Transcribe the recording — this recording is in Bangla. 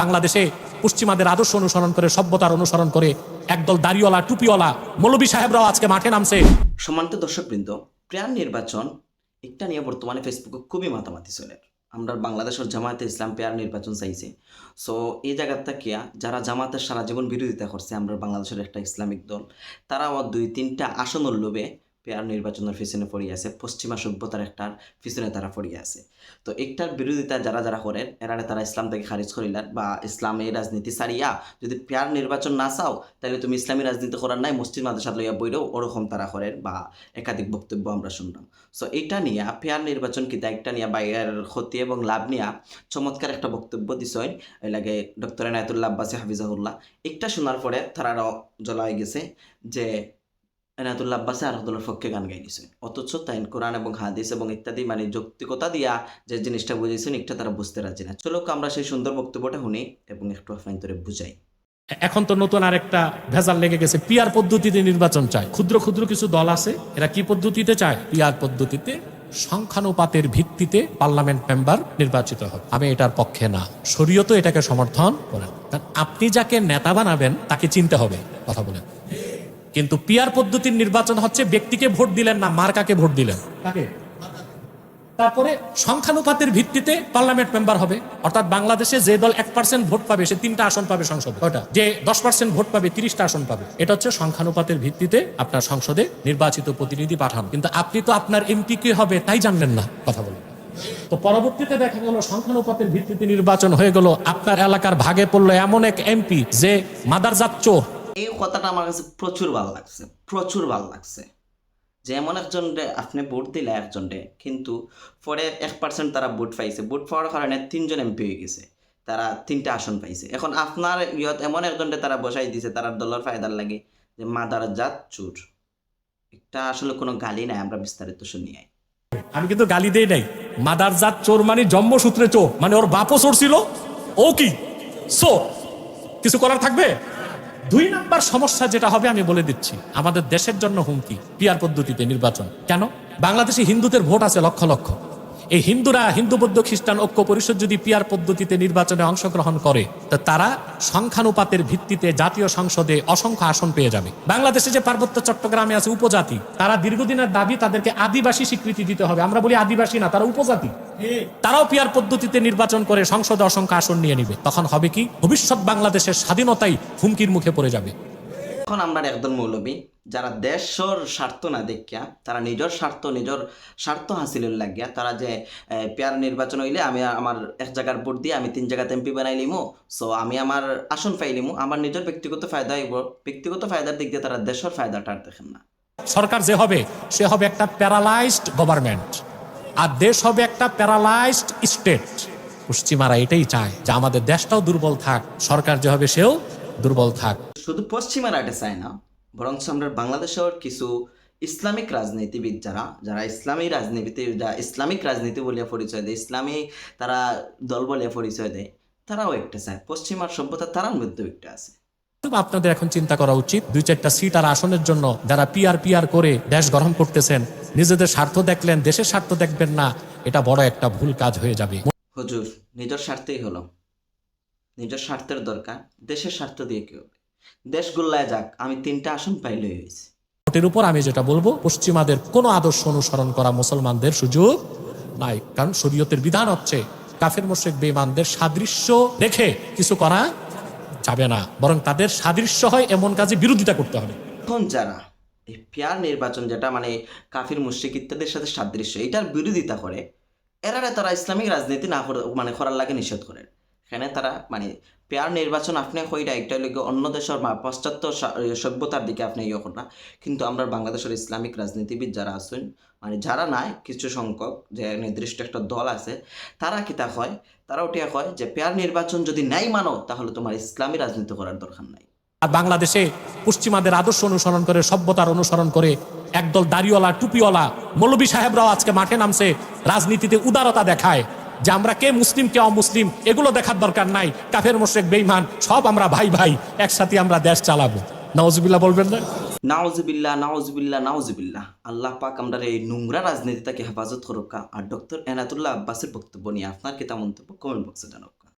বাংলাদেশে পশ্চিমাদের আদর্শ অনুসরণ করে, সভ্যতার অনুসরণ করে একদল দাড়িওয়ালা, টুপিওয়ালা মৌলবী সাহেবরাও আজকে মাঠে নামছে। সম্মানিত দর্শকবৃন্দ প্রেয়ার নির্বাচন একটা নিয়ে বর্তমানে ফেসবুকে খুবই মাতামাতি চলে। আমরা বাংলাদেশের জামায়াতে ইসলাম পেয়ার নির্বাচন চাইছে। সো এই জায়গাটা কিয়া, যারা জামাতের সারা জীবন বিরোধিতা করছে, আমরা বাংলাদেশের একটা ইসলামিক দল, তারাও দুই তিনটা আসনের লোভে পেয়ার নির্বাচনের পিছনে পড়িয়ে আছে, পশ্চিমা সভ্যতার একটার পিছনে তারা পড়িয়ে আছে। তো একটার বিরোধিতা যারা যারা করেন এরারে তারা ইসলাম থেকে খারিজ করিলার বা ইসলামী রাজনীতি সারিয়া যদি পেয়ার নির্বাচন না চাও, তাহলে তুমি ইসলামী রাজনীতি করার নাই, মসজিদ মাদ্রাসা লইয়া বইরেও ওরকম তারা করেন বা একাধিক বক্তব্য আমরা শুনলাম। সো এটা নিয়ে, পেয়ার নির্বাচন কি একটা নিয়ে, বাইরের ক্ষতি এবং লাভ নিয়ে চমৎকার একটা বক্তব্য এই লাগে ডক্টর এনায়তুল্লাহ আব্বাসী হাফিজাহুল্লাহ। একটা শোনার পরে তারা জ্বলা হয়ে গেছে যে এনায়তুল্লাহ আব্বাসে আরহদুল্লার পক্ষে গান গাই দিছে অথচ তাই কোরআন এবং হাদিস এবং ইত্যাদি মানে যৌক্তিকতা দিয়া যে জিনিসটা বুঝেছেন একটা তারা বুঝতে রাজি না। চলো আমরা সেই সুন্দর বক্তব্যটা শুনি এবং একটু ধরে বুঝাই। এখন তো নতুন আরেকটা ভেজাল লেগে গেছে। পিয়ার পদ্ধতিতে নির্বাচন চায়। ক্ষুদ্র ক্ষুদ্র কিছু দল আছে, এরা কি পদ্ধতিতে চায়? পিয়ার পদ্ধতিতে, সংখ্যানুপাতের ভিত্তিতে পার্লামেন্ট মেম্বার নির্বাচিত হবে। আমি এটার পক্ষে না। শরীয়ত এটাকে সমর্থন করেন আপনি যাকে নেতা বানাবেন, তাকে চিনতে হবে। কথা বলেন। কিন্তু পিয়ার পদ্ধতির নির্বাচন হচ্ছে ব্যক্তিকে ভোট দিলেন না মার্কাকে ভোট দিলেন। তারপরে সংখ্যানুপাতের ভিত্তিতে পার্লামেন্ট মেম্বার হবে। অর্থাৎ বাংলাদেশে যে দল এক পার্সেন্ট ভোট পাবে সে তিনটা আসন পাবে সংসদে। ওটা যে দশ পার্সেন্ট ভোট পাবে তিরিশটা আসন পাবে। এটা হচ্ছে সংখ্যানুপাতের ভিত্তিতে আপনার সংসদে নির্বাচিত প্রতিনিধি পাঠান। কিন্তু আপনি তো আপনার এমপি কে হবে তাই জানলেন না কথা বলেন। তো পরবর্তীতে দেখা গেল সংখ্যানুপাতের ভিত্তিতে নির্বাচন হয়ে গেল। আপনার এলাকার ভাগে পড়ল এমন এক এমপি যে মাদারজাত চোর। এই কথাটা আমার কাছে প্রচুর ভালো লাগছে, প্রচুর ভালো লাগছে। যে এমন একজন আপনি ভোট দিলে একজন রে, কিন্তু পরে এক পার্সেন্ট তারা ভোট পাইছে। ভোট পাওয়ার কারণে তিনজন এমপি হয়ে গেছে, তারা তিনটা আসন পাইছে। এখন আপনার ইয়ত এমন একজন রে তারা বসাই দিছে, তারা দলের ফায়দার লাগে যে মাদার জাত চুর। এটা আসলে কোনো গালি নাই, আমরা বিস্তারিত শুনি আই আমি কিন্তু গালি দেই নাই। মাদার জাত চোর মানে জন্মসূত্রে চোর মানে ওর বাপও চোর ছিল, ও কি? সো কিছু করার থাকবে? দুই নাম্বার সমস্যা যেটা হবে আমি বলে দিচ্ছি, আমাদের দেশের জন্য হুমকি পিয়ার পদ্ধতিতে নির্বাচন। কেন? বাংলাদেশে হিন্দুদের ভোট আছে লক্ষ লক্ষ। এই হিন্দুরা হিন্দু, বৌদ্ধ, খ্রিস্টান, ঐক্য, পরিষদ যদি পিয়ার পদ্ধতিতে নির্বাচনে অংশগ্রহণ করে, তো তারা সংখ্যানুপাতের ভিত্তিতে জাতীয় সংসদে অসংখ্য আসন পেয়ে যাবে। বাংলাদেশে যে পার্বত্য চট্টগ্রামে আছে উপজাতি, তারা দীর্ঘদিনের দাবি তাদেরকে আদিবাসী স্বীকৃতি দিতে হবে। আমরা বলি আদিবাসী না, তারা উপজাতি। তারাও পিয়ার পদ্ধতিতে নির্বাচন করে সংসদে অসংখ্য আসন নিয়ে নিবে। তখন হবে কি? ভবিষ্যৎ বাংলাদেশের স্বাধীনতাই হুমকির মুখে পড়ে যাবে। এখন আমরা একজন মৌলবী যারা দেশর স্বার্থ না দেখিয়া তারা নিজের স্বার্থ নিজের স্বার্থ হাসিলের লাগিয়া তারা যে পেয়ার নির্বাচন হইলে আমি আমার এক জায়গার ভোট দিয়ে আমি তিন জায়গাতে এমপি বানাই লিমু। সো আমি আমার আসন পাই পাইলিমু আমার নিজের ব্যক্তিগত ফায়দা হইব। ব্যক্তিগত ফায়দার দিক দিয়ে তারা দেশের ফায়দাটা আর দেখেন না। সরকার যে হবে সে হবে একটা প্যারালাইজড গভর্নমেন্ট আর দেশ হবে একটা প্যারালাইজড স্টেট। পশ্চিমারা এটাই চায় যে আমাদের দেশটাও দুর্বল থাক, সরকার যে হবে সেও দুর্বল থাক। শুধু পশ্চিমারা এটা চায় না বরং আমরা বাংলাদেশের কিছু ইসলামিক রাজনীতিবিদ যারা যারা ইসলামী রাজনীতি যা- ইসলামিক রাজনীতি বলিয়া পরিচয় দেয়, ইসলামী তারা দল বলিয়া পরিচয় দেয়, তারাও একটা চায়। পশ্চিমার সভ্যতা তারার মধ্যেও একটা আছে। আপনাদের এখন চিন্তা করা উচিত দুই চারটা সিট আর আসনের জন্য যারা পিয়ার পিয়ার করে দেশ গরম করতেছেন নিজেদের স্বার্থ দেখলেন দেশের স্বার্থ দেখবেন না এটা বড় একটা ভুল কাজ হয়ে যাবে। হুজুর নিজের স্বার্থেই হলো। নিজের স্বার্থের দরকার দেশের স্বার্থ দিয়ে কি হবে? দেশ গোল্লায় যাক আমি তিনটা আসন পাইলে হয়েছে। ভোটের উপর আমি যেটা বলব পশ্চিমাদের কোনো আদর্শ অনুসরণ করা মুসলমানদের সুযোগ নাই কারণ শরীয়তের বিধান হচ্ছে কাফের মোশেক বেমানদের সাদৃশ্য দেখে কিছু করা যাবে না, বরং তাদের সাদৃশ্য হয় এমন কাজে বিরোধিতা করতে হবে। এখন যারা এই পেয়ার নির্বাচন যেটা মানে কাফির, মুশ্রিক ইত্যাদির সাথে সাদৃশ্য, এটার বিরোধিতা করে, এরারে তারা ইসলামিক রাজনীতি না মানে করার লাগে নিষেধ করেন এখানে তারা মানে। পেয়ার নির্বাচন আপনি কইরা একটা লোক অন্য দেশের পাশ্চাত্য সভ্যতার দিকে আপনি ইয়ে করেন না কিন্তু আমরা বাংলাদেশের ইসলামিক রাজনীতিবিদ যারা আছেন মানে যারা নাই, কিছু সংখ্যক যে নির্দিষ্ট একটা দল আছে তারা কি তা হয় তারা ওটিয়া কয় যে পেয়ার নির্বাচন যদি নাই মানো, তাহলে তোমার ইসলামী রাজনীতি করার দরকার নাই। আর বাংলাদেশে পশ্চিমাদের আদর্শ অনুসরণ করে, সভ্যতার অনুসরণ করে একদল দাড়িওয়ালা, টুপিওয়ালা মৌলবী সাহেবরাও আজকে মাঠে নামছে, রাজনীতিতে উদারতা দেখায়। যে আমরা কে মুসলিম, কে অমুসলিম, এগুলো দেখার দরকার নাই। কাফের মোশেক বেইমান সব আমরা ভাই ভাই, একসাথে আমরা দেশ চালাবো। নওয়াজবিল্লাহ বলবেন না? নাওজবিল্লা নাওজবিল্লা নাওজবিল্লা আল্লাহ পাক আমরা এই নোংরা রাজনীতি তাকে হেফাজত করুকা। আর ডক্টর এনাতুল্লাহ আব্বাসের বক্তব্য নিয়ে আপনার কেতা মন্তব্য? কমেন্ট বক্সে জানাক